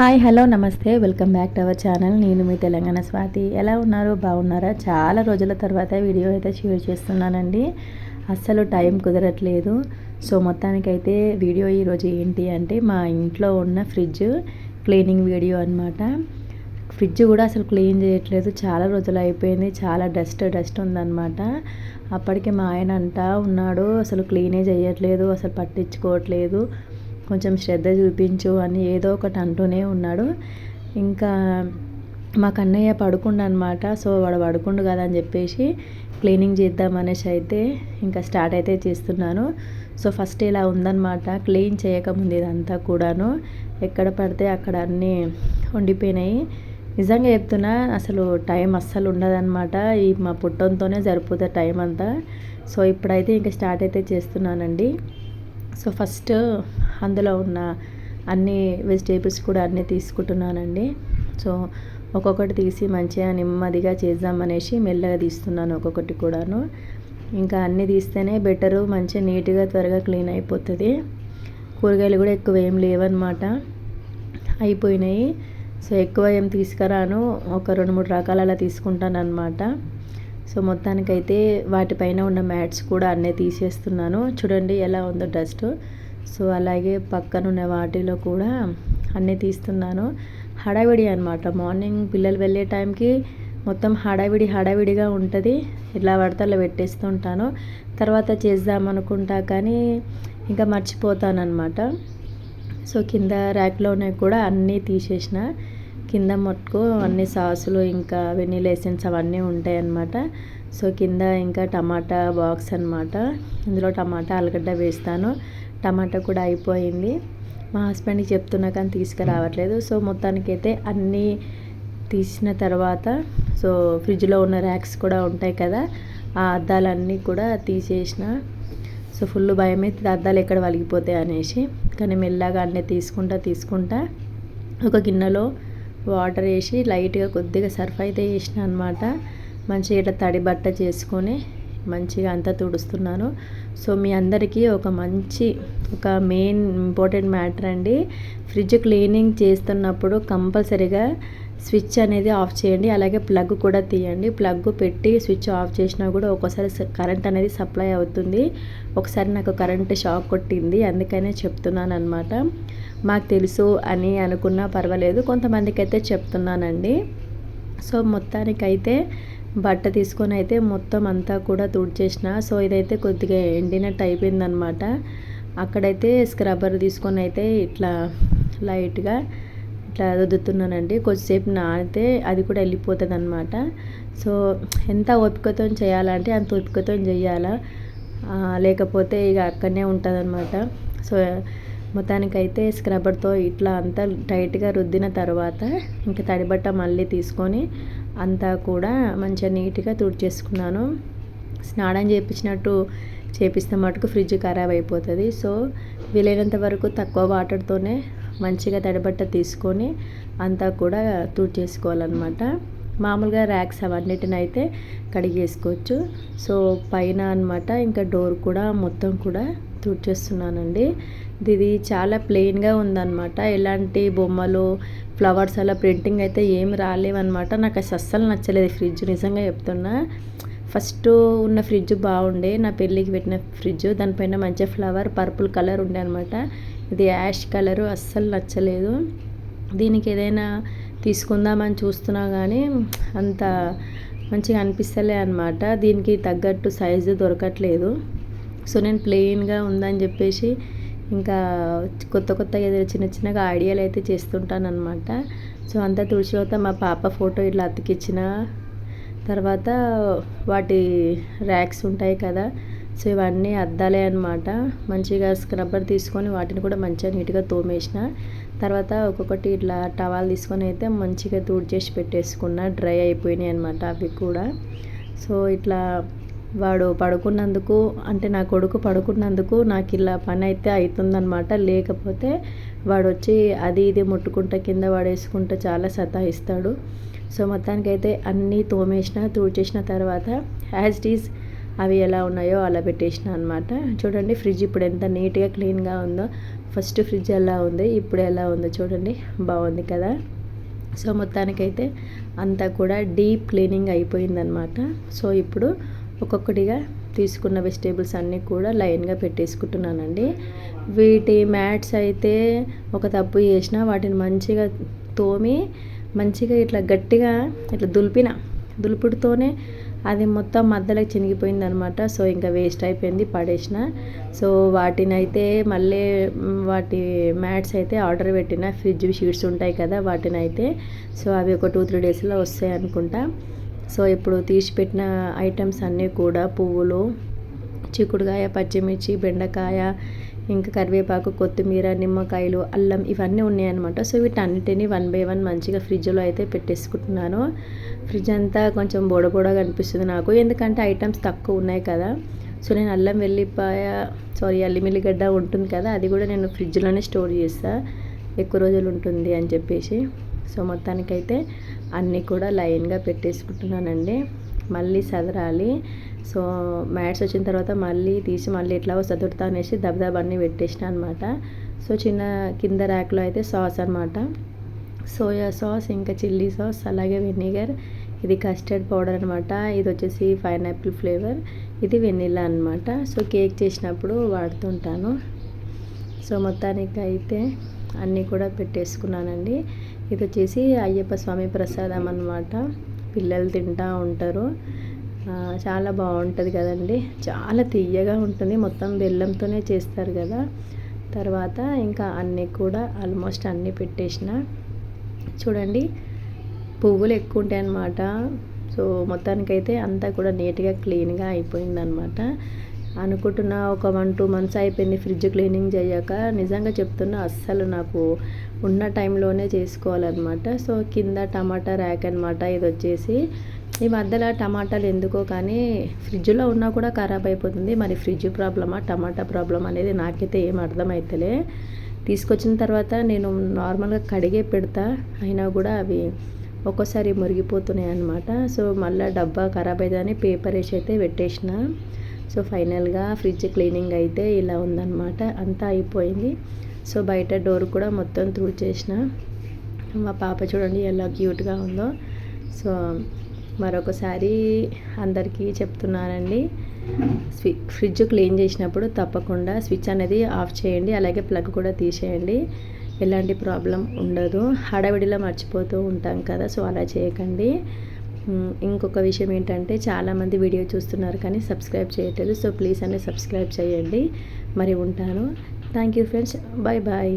Hi hello నమస్తే. Welcome back to our channel. నేను మీ తెలంగాణ స్వాతి. ఎలా ఉన్నారు? బాగున్నారా? చాలా రోజుల తర్వాత వీడియో అయితే షేర్ చేస్తున్నానండి. అస్సలు టైం కుదరట్లేదు. సో మొత్తానికైతే వీడియో ఈరోజు ఏంటి అంటే మా ఇంట్లో ఉన్న ఫ్రిడ్జ్ క్లీనింగ్ వీడియో అనమాట ఫ్రిడ్జ్ కూడా అసలు క్లీన్ చేయట్లేదు. చాలా రోజులు అయిపోయింది. చాలా డస్ట్ డస్ట్ ఉందన్నమాట. అప్పటికే మా ఆయన అంటా ఉన్నాడు అసలు క్లీనే చేయట్లేదు అసలు పట్టించుకోవట్లేదు. కొంచెం శ్రద్ధ చూపించు అని ఏదో ఒకటి అంటూనే ఉన్నాడు. ఇంకా మా కన్నయ్య పడుకుండు అనమాట సో వాడు పడుకుండు కదా అని చెప్పేసి క్లీనింగ్ చేద్దాం అనేసి అయితే ఇంకా స్టార్ట్ అయితే చేస్తున్నాను. సో ఫస్ట్ ఇలా ఉందన్నమాట క్లీన్ చేయకముందు ఇదంతా కూడాను. ఎక్కడ పడితే అక్కడ అన్నీ ఉండిపోయినాయి. నిజంగా చెప్తున్నా అసలు టైం అస్సలు ఉండదన్నమాట ఈ మా పుట్టంతోనే సరిపోతే టైం అంతా. సో ఇప్పుడైతే ఇంకా స్టార్ట్ అయితే చేస్తున్నానండి. సో ఫస్ట్ అందులో ఉన్న అన్ని వెజిటేబుల్స్ కూడా అన్నీ తీసుకుంటున్నానండి. సో ఒక్కొక్కటి తీసి మంచిగా నెమ్మదిగా చేద్దామనేసి మెల్లగా తీస్తున్నాను ఒక్కొక్కటి కూడాను. ఇంకా అన్నీ తీస్తేనే బెటరు మంచిగా నీట్గా త్వరగా క్లీన్ అయిపోతుంది. కూరగాయలు కూడా ఎక్కువ ఏం లేవన్నమాట. అయిపోయినాయి. సో ఎక్కువ ఏం తీసుకురాను. ఒక రెండు మూడు రకాల అలా తీసుకుంటాను అనమాట సో మొత్తానికైతే వాటిపైన ఉన్న మ్యాట్స్ కూడా అన్నీ తీసేస్తున్నాను. చూడండి ఎలా ఉందో డస్ట్. సో అలాగే పక్కనున్న వాటిలో కూడా అన్నీ తీస్తున్నాను. హడావిడి అనమాట మార్నింగ్ పిల్లలు వెళ్ళే టైంకి మొత్తం హడావిడి హడావిడిగా ఉంటుంది. ఇట్లా పడితే అలా పెట్టేస్తుంటాను తర్వాత చేద్దామనుకుంటా కానీ ఇంకా మర్చిపోతానమాట సో కింద ర్యాక్లోనే కూడా అన్నీ తీసేసిన. కింద మట్టుకు అన్ని సాసులు ఇంకా వెనీలా ఎసెన్స్ అవన్నీ ఉంటాయి అన్నమాట సో కింద ఇంకా టమాటా బాక్స్ అనమాట ఇందులో టమాటా ఆలుగడ్డ వేస్తాను. టమాటా కూడా అయిపోయింది. మా హస్బెండ్కి చెప్తున్నా కానీ తీసుకురావట్లేదు. సో మొత్తానికైతే అన్నీ తీసిన తర్వాత సో ఫ్రిడ్జ్లో ఉన్న ర్యాక్స్ కూడా ఉంటాయి కదా ఆ అద్దాలన్నీ కూడా తీసేసిన. సో ఫుల్ భయం అయితే అద్దాలు ఎక్కడ వలిగిపోతాయి అనేసి. కానీ మెల్లగా అన్నీ తీసుకుంటా తీసుకుంటా ఒక గిన్నెలో వాటర్ వేసి లైట్గా కొద్దిగా సర్ఫ్ అయితే వేసిన అనమాట మంచిగా ఇట్లా తడి బట్ట చేసుకొని మంచిగా అంతా తుడుస్తున్నాను. సో మీ అందరికీ ఒక మంచి ఒక మెయిన్ ఇంపార్టెంట్ మ్యాటర్ అండి. ఫ్రిడ్జ్ క్లీనింగ్ చేస్తున్నప్పుడు కంపల్సరీగా స్విచ్ అనేది ఆఫ్ చేయండి అలాగే ప్లగ్ కూడా తీయండి. ప్లగ్ పెట్టి స్విచ్ ఆఫ్ చేసినా కూడా ఒక్కోసారి కరెంట్ అనేది సప్లై అవుతుంది. ఒకసారి నాకు కరెంట్ షాక్ కొట్టింది అందుకనే చెప్తున్నాను అనమాట మాకు తెలుసు అని అనుకున్నా పర్వాలేదు కొంతమందికి అయితే చెప్తున్నానండి. సో మొత్తానికైతే బట్ట తీసుకొని అయితే మొత్తం అంతా కూడా తుడిచేసిన. సో ఇదైతే కొద్దిగా ఎండినట్టు అయిపోయిందనమాట అక్కడైతే స్క్రబ్బర్ తీసుకొని అయితే ఇట్లా లైట్గా ఇట్లా రుద్దుతున్నానండి. కొద్దిసేపు నానితే అది కూడా వెళ్ళిపోతుంది అనమాట సో ఎంత ఓపికతో చేయాలంటే అంత ఓపికతో చేయాలా లేకపోతే ఇక అక్కడనే ఉంటుంది అనమాట సో మొత్తానికైతే స్క్రబ్బర్తో ఇట్లా అంతా టైట్గా రుద్దిన తర్వాత ఇంకా తడిబట్ట మళ్ళీ తీసుకొని అంతా కూడా మంచిగా నీట్గా తుడిచేసుకున్నాను. స్నానం చేయించినట్టు చేపిస్తే మటుకు ఫ్రిడ్జ్ ఖరాబ్ అయిపోతుంది. సో వీలైనంత వరకు తక్కువ వాటర్తోనే మంచిగా తడిబట్ట తీసుకొని అంతా కూడా తుడిచేసుకోవాలన్నమాట. మామూలుగా ర్యాక్స్ అవన్నిటిని అయితే కడిగేసుకోవచ్చు. సో పైన అనమాట ఇంకా డోర్ కూడా మొత్తం కూడా తుడిచేస్తున్నానండి. ఇది చాలా ప్లెయిన్గా ఉందన్నమాట. ఎలాంటి బొమ్మలు ఫ్లవర్స్ అలా ప్రింటింగ్ అయితే ఏమి రాలేవన్నమాట. నాకు అసలు అస్సలు నచ్చలేదు ఫ్రిడ్జ్ నిజంగా చెప్తున్నా. ఫస్ట్ ఉన్న ఫ్రిడ్జ్ బాగుండే. నా పెళ్ళికి పెట్టిన ఫ్రిడ్జ్ దానిపైన మంచి ఫ్లవర్ పర్పుల్ కలర్ ఉండే అనమాట ఇది యాష్ కలరు అస్సలు నచ్చలేదు. దీనికి ఏదైనా తీసుకుందామని చూస్తున్నా కానీ అంత మంచిగా అనిపిస్తలే అనమాట దీనికి తగ్గట్టు సైజు దొరకట్లేదు. సో నేను ప్లెయిన్గా ఉందని చెప్పేసి ఇంకా కొత్త కొత్త ఏదో చిన్న చిన్నగా ఐడియాలు అయితే చేస్తుంటానమాట సో అంతా తుడిచిపోతా మా పాప ఫోటో ఇట్లా అతికిచ్చిన తర్వాత వాటి ర్యాక్స్ ఉంటాయి కదా సో ఇవన్నీ అద్దాలే అనమాట మంచిగా స్క్రబ్బర్ తీసుకొని వాటిని కూడా మంచిగా నీట్గా తోమేసిన. తర్వాత ఒక్కొక్కటి ఇట్లా టవాల్ తీసుకొని అయితే మంచిగా తుడిచేసి పెట్టేసుకున్న. డ్రై అయిపోయినాయి అనమాట అవి కూడా. సో ఇట్లా వాడు పడుకున్నందుకు అంటే నా కొడుకు పడుకున్నందుకు నాకు ఇలా పని అయితే అవుతుందనమాట లేకపోతే వాడు వచ్చి అది ఇది ముట్టుకుంటా కింద పడేసుకుంటా చాలా సతాయిస్తాడు. సో మొత్తానికైతే అన్నీ తోమేసిన తుడిచేసిన తర్వాత యాజ్ ఇట్ ఈజ్ అవి ఎలా ఉన్నాయో అలా పెట్టేసిన అనమాట చూడండి ఫ్రిడ్జ్ ఇప్పుడు ఎంత నీట్గా క్లీన్గా ఉందో. ఫస్ట్ ఫ్రిడ్జ్ ఎలా ఉంది ఇప్పుడు ఎలా ఉందో చూడండి బాగుంది కదా. సో మొత్తానికైతే అంతా కూడా డీప్ క్లీనింగ్ అయిపోయిందనమాట సో ఇప్పుడు ఒక్కొక్కటిగా తీసుకున్న వెజిటేబుల్స్ అన్నీ కూడా లైన్గా పెట్టేసుకుంటున్నానండి. వీటి మ్యాట్స్ అయితే ఒక తప్పు చేసిన వాటిని మంచిగా తోమి మంచిగా ఇట్లా గట్టిగా ఇట్లా దులిపిన దులుపుడుతోనే అది మొత్తం మధ్యలో చినిగిపోయింది అనమాట సో ఇంకా వేస్ట్ అయిపోయింది పడేసిన. సో వాటిని అయితే మళ్ళీ వాటి మ్యాట్స్ అయితే ఆర్డర్ పెట్టిన. ఫ్రిడ్జ్ షీట్స్ ఉంటాయి కదా వాటిని అయితే సో అవి ఒక టూ త్రీ డేస్లో వస్తాయి అనుకుంటా. సో ఇప్పుడు తీసి పెట్టిన ఐటమ్స్ అన్నీ కూడా పువ్వులు చిక్కుడుకాయ పచ్చిమిర్చి బెండకాయ ఇంకా కరివేపాకు కొత్తిమీర నిమ్మకాయలు అల్లం ఇవన్నీ ఉన్నాయన్నమాట. సో వీటన్నిటిని వన్ బై వన్ మంచిగా ఫ్రిడ్జ్లో అయితే పెట్టేసుకుంటున్నాను. ఫ్రిడ్జ్ అంతా కొంచెం బోడబోడగా అనిపిస్తుంది నాకు. ఎందుకంటే ఐటమ్స్ తక్కువ ఉన్నాయి కదా. సో నేను అల్లం వెల్లిపాయ సారీ అల్లిమిల్లిగడ్డ ఉంటుంది కదా అది కూడా నేను ఫ్రిడ్జ్లోనే స్టోర్ చేస్తాను ఎక్కువ రోజులు ఉంటుంది అని చెప్పేసి. సో మొత్తానికైతే అన్నీ కూడా లైన్గా పెట్టేసుకుంటున్నానండి. మళ్ళీ సదరాలి. సో మ్యాట్స్ వచ్చిన తర్వాత మళ్ళీ తీసి మళ్ళీ ఎట్లా చదువుతా అనేసి దబదబ అన్నీ పెట్టేసిన అనమాట సో చిన్న కింద ర్యాక్లో అయితే సాస్ అనమాట సోయా సాస్ ఇంకా చిల్లీ సాస్ అలాగే వెనిగర్ ఇది కస్టర్డ్ పౌడర్ అనమాట ఇది వచ్చేసి పైనాపిల్ ఫ్లేవర్ ఇది వెనిలా అనమాట సో కేక్ చేసినప్పుడు వాడుతుంటాను సో మొత్తానికి అయితే అన్నీ కూడా పెట్టేసుకున్నానండి. ఇది వచ్చేసి అయ్యప్ప స్వామి ప్రసాదం అనమాట పిల్లలు తింటూ ఉంటారు. చాలా బాగుంటుంది కదండి. చాలా తీయగా ఉంటుంది. మొత్తం బెల్లంతోనే చేస్తారు కదా. తర్వాత ఇంకా అన్నీ కూడా ఆల్మోస్ట్ అన్నీ పెట్టేసిన. చూడండి పువ్వులు ఎక్కువ ఉంటాయి అన్నమాట. సో మొత్తానికైతే అంతా కూడా నీట్గా క్లీన్గా అయిపోయిందనమాట అనుకుంటున్న ఒక వన్ టూ మంత్స్ అయిపోయింది ఫ్రిడ్జ్ క్లీనింగ్ చేయక. నిజంగా చెప్తున్నా అస్సలు నాకు ఉన్న టైంలోనే చేసుకోవాలన్నమాట. సో కింద టమాటా ర్యాక్ అనమాట ఇది వచ్చేసి ఈ మధ్యలో టమాటాలు ఎందుకో కానీ ఫ్రిడ్జ్లో ఉన్నా కూడా ఖరాబ్ అయిపోతుంది. మరి ఫ్రిడ్జ్ ప్రాబ్లమా టమాటా ప్రాబ్లం అనేది నాకైతే ఏం అర్థమవుతలే తీసుకొచ్చిన తర్వాత నేను నార్మల్గా కడిగే పెడతా. అయినా కూడా అవి ఒక్కోసారి మురిగిపోతున్నాయి అనమాట సో మళ్ళీ డబ్బా ఖరాబ్ అవుతుందని పేపర్ వేసి అయితే పెట్టేసిన. సో ఫైనల్గా ఫ్రిడ్జ్ క్లీనింగ్ అయితే ఇలా ఉందన్నమాట. అంతా అయిపోయింది. సో బయట డోర్ కూడా మొత్తం తుడిచేసిన. మా పాప చూడండి ఎలా క్యూట్గా ఉందో. సో మరొకసారి అందరికీ చెప్తున్నానండి. స్వి ఫ్రిడ్జ్ క్లీన్ చేసినప్పుడు తప్పకుండా స్విచ్ అనేది ఆఫ్ చేయండి అలాగే ప్లగ్ కూడా తీసేయండి. ఎలాంటి ప్రాబ్లం ఉండదు. హడావిడిలో మర్చిపోతూ ఉంటాం కదా సో అలా చేయకండి. ఇంకొక విషయం ఏంటంటే చాలామంది వీడియో చూస్తున్నారు కానీ సబ్స్క్రైబ్ చేయట్లేదు సో ప్లీజ్ అనేది సబ్స్క్రైబ్ చేయండి. మరి ఉంటాను. Thank you friends. Bye bye